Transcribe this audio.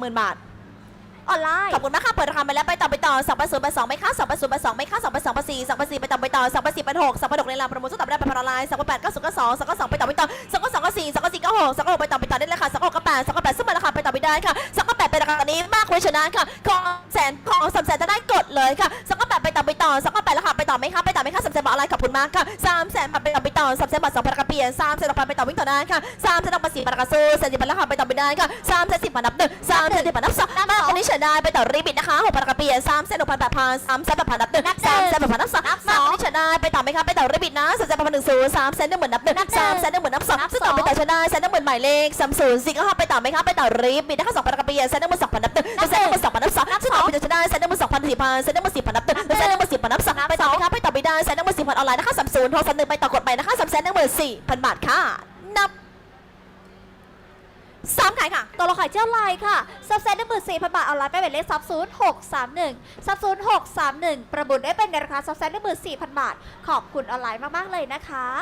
หมื่นบาท ออนไลน์ ขอบคุณมากค่ะ เปิดราคาไปแล้วไปต่อไปต่อสองพันศูนย์พันสองไม่ค่าสองพันศูนย์พันสองไม่ค่าสองพันสองพันสี่สองพันสี่ไปต่อไปต่อสองพันสี่พันหกสองพันหกในรางโปรโมชั่นต่อไปได้ไปพันออนไลน์สองพันแปดเก้าสิบเก้าสองสองพันสองไปต่อไปต่อสองพันสองก็สี่สองพันสี่ก็หกสองพันหกไปต่อไปต่อได้เลยค่ะสองพันหกก็แปดสองพันแปดซึ่งเป็นราคาไปต่อไปได้ค่ะสองพันแปดเป็นราคานี้มากกว่าชนะค่ะของแสนของสามแสนจะได้กดเลยค่ะ ไปต่อไหมคะไปต่อไหมคะสามแสนบาทออนไลน์ขอบคุณมากค่ะสามแสนบาทไปต่อไปต่อสามแสนบาทสองพันราคาเปลี่ยนสามแสนบาทไปต่อวิ่งต่อได้ค่ะสามแสนบาทสี่พันราคาสู้แสนสิบพันราคาไปต่อไปได้ค่ะสามแสนสิบพันนับหนึ่งสามแสนสิบพันนับสองมากกว่านี้ชนะไปต่อรีบิดนะคะหกพันราคาเปลี่ยนสามแสนหกพันแปดพันสามแสนแปดพันนับหนึ่งสามแสนแปดพันนับสองมากกว่านี้ชนะไปต่อไหมคะไปต่อรีบิดนะสามแสนแปดพันหนึ่งศูนย์สามแสนหนึ่งหมื่นนับหนึ่งสามแสนหนึ่งหมื่นนับสองซึ่งต่อไปต่อชนะแสนหนึ่งหมื่นหมายเลขสามศูนย์สี่ก็ห้าไปต่อไหมคะไปต่อรีบิดนะคะสองพันราคาเปลี่ยนแสนหนึ่งหมื่นสองพันนับหนึ่งแสนหนึ่งหมื่นสองพันนับ สองซึ่งต่อไปต่อชนะแสนหนึ่งหมื่นสองพันสี่พันแสนหนึ่งหมื่นสี่พันนับหนึ่งแสนหนึ่งหมื่นสี่พันนับสองไปต่อไหมคะไปต่อไปได้แสนหนึ่งหมื่นสี่พันออนไลน์นะคะสามศูนย์โทรศัพท์หนึ่งไปต่อกดไปนะคะสามแสนหนึ่งหมื่นสี่พันบาทค่ะ นับสามขายค่ะ ตัวเราขายเจ้าไลน์ค่ะซับเซ็ตหนึ่งหมื่นสี่พันบาทออนไลน์ไปเป็นเลขซับศูนย์หกสามหนึ่งซับศูนย์หกสามหนึ่งประบุได้เป็นในราคาซับเซ็ตหนึ่งหมื่นสี่พันบาท ขอบคุณออนไลน์มาก ๆ เลยนะคะ